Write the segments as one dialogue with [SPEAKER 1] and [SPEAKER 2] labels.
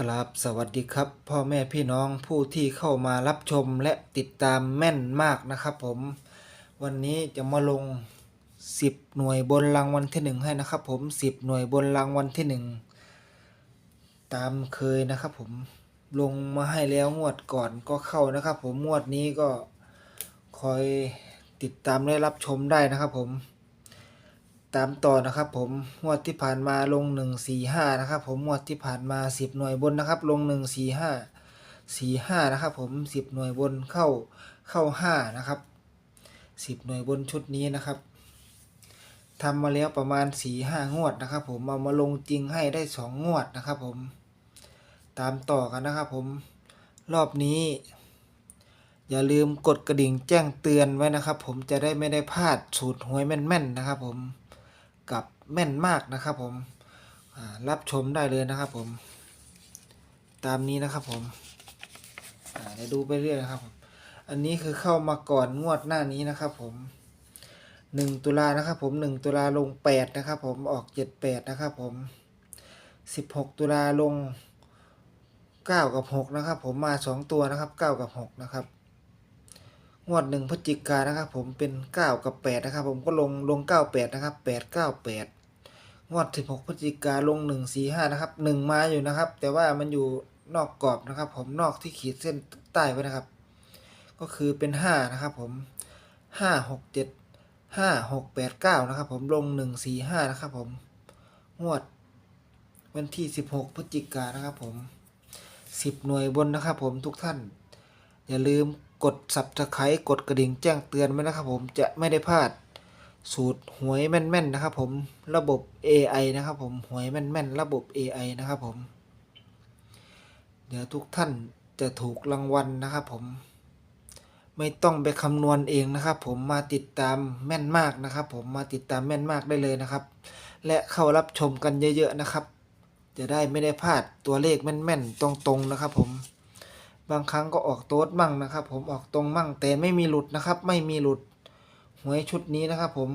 [SPEAKER 1] กราบสวัสดีครับ พ่อแม่พี่น้องผู้ที่เข้ามารับชมและติดตามแม่นมากนะครับผม วันนี้จะมาลง 10 หน่วยบนรางวัลที่หนึ่งให้นะครับผม 10 หน่วยบนรางวัลที่หนึ่งตามเคยนะครับผมลงมาให้แล้วงวดก่อนก็เข้านะครับผมงวดนี้ก็คอยติดตามได้รับชมได้นะครับผม ตามต่อนะครับผมงวดที่ผ่านมาลงหนึ่งสี่ห้านะครับผมงวดที่ผ่านมาสิบหน่วยบนนะครับ ลงหนึ่งสี่ห้าสี่ห้านะครับผมสิบหน่วยบนเข้าเข้าห้านะครับสิบหน่วยบนชุดนี้นะครับทำมาแล้วประมาณสี่ห้างวดนะครับผมเอามาลงจริงให้ได้สองงวดนะครับผม ตามต่อกันนะครับผมรอบนี้ อย่าลืมกดกระดิ่งแจ้งเตือนไว้นะครับ ผมจะได้ไม่ได้พลาดสูตรหวยแม่นๆนะครับผม กับแม่นมากนะครับผมรับชมได้เลยนะครับผม ตามนี้นะครับผมเดี๋ยวดูไปเรื่อยนะครับผมอันนี้คือเข้ามาก่อนงวดหน้านี้นะครับผมหนึ่งตุลานะครับผมหนึ่งตุลาลงแปดนะครับผมออกเจ็ดแปดนะครับผมสิบหกตุลาลงเก้ากับหกนะครับผมมาสองตัวนะครับเก้ากับหกนะครับ งวดหนึ่งพฤศจิกายนะครับ ผมเป็นเก้ากับแปดนะครับ ผมก็ลงลงเก้าแปดนะครับแปดเก้าแปดงวดสิบหกพฤศจิกาลงหนึ่งสี่ห้านะครับหนึ่งมาอยู่นะครับ แต่ว่ามันอยู่นอกกรอบนะครับ ผมนอกที่ขีดเส้นใต้ไว้นะครับ ก็คือเป็นห้านะครับผมห้าหกเจ็ดห้าหกแปดเก้านะครับ ผมลงหนึ่งสี่ห้านะครับ ผมงวดวันที่สิบหกพฤศจิกานนะครับ ผมสิบหน่วยบนนะครับ ผมทุกท่าน อย่าลืม กด subscribe กดกระดิ่งแจ้งเตือนไว้นะครับ ผมจะไม่ได้พลาดสูตรหวยแม่นๆนะครับผมระบบ AI นะครับผมหวยแม่นๆระบบ AI นะครับผม เดี๋ยวทุกท่านจะถูกรางวัลนะครับผม ไม่ต้องไปคำนวณเองนะครับ ผมมาติดตามแม่นมากนะครับ ผมมาติดตามแม่นมากได้เลยนะครับ และเข้ารับชมกันเยอะๆนะครับ จะได้ไม่ได้พลาดตัวเลขแม่นๆตรงๆนะครับผม บางครั้งก็ออกโต๊ดมั่งนะครับ ผมออกตรงมั่งแต่ไม่มีหลุดนะครับ ไม่มีหลุดหวยชุดนี้นะครับ ผม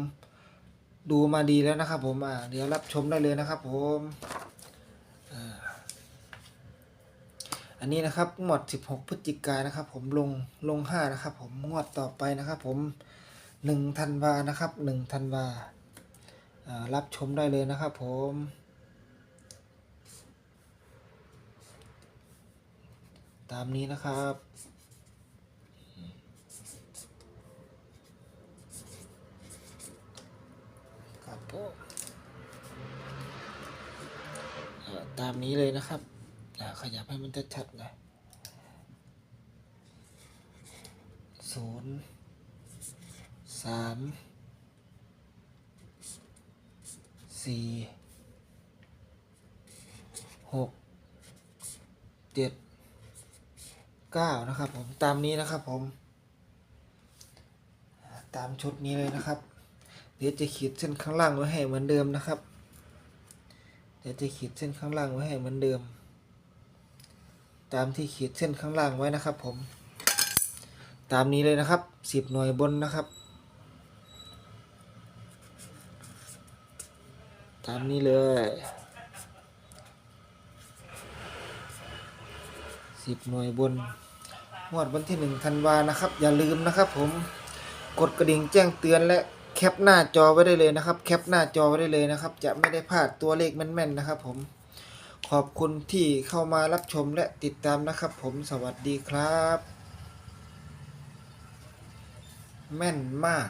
[SPEAKER 1] ดูมาดีแล้วนะครับ ผมอ่าเดี๋ยวรับชมได้เลยนะครับ ผมอันนี้นะครับงวด 16 พฤศจิกายนะครับ ผมลงลง 5 นะครับ ผมงวดต่อไปนะครับ ผม1ธันวานะครับ1ธันวารับชมได้เลยนะครับ ผม ตามนี้นะครับ ครับผมเอ่อตามนี้เลยนะครับ ขยับให้มันชัดๆหน่อยศูนย์สามสี่หกเจ็ด ก้านะครับผมตามนี้นะครับผม ตามชุดนี้เลยนะครับ เดี๋ยวจะขีดเส้นข้างล่างไว้ให้เหมือนเดิมนะครับ เดี๋ยวจะขีดเส้นข้างล่างไว้ให้เหมือนเดิม ตามที่ขีดเส้นข้างล่างไว้นะครับ ผม ตามนี้เลยนะครับสิบหน่วยบนนะครับ ตามนี้เลยสิบหน่วยบน งวดวันที่หนึ่งธันวานะครับ อย่าลืมนะครับ ผมกดกระดิ่งแจ้งเตือนและแคปหน้าจอไว้ได้เลยนะครับ แคปหน้าจอไว้ได้เลยนะครับ จะไม่ได้พลาดตัวเลขแม่นๆนะครับ ผมขอบคุณที่เข้ามารับชมและติดตามนะครับ ผมสวัสดีครับ แม่นมาก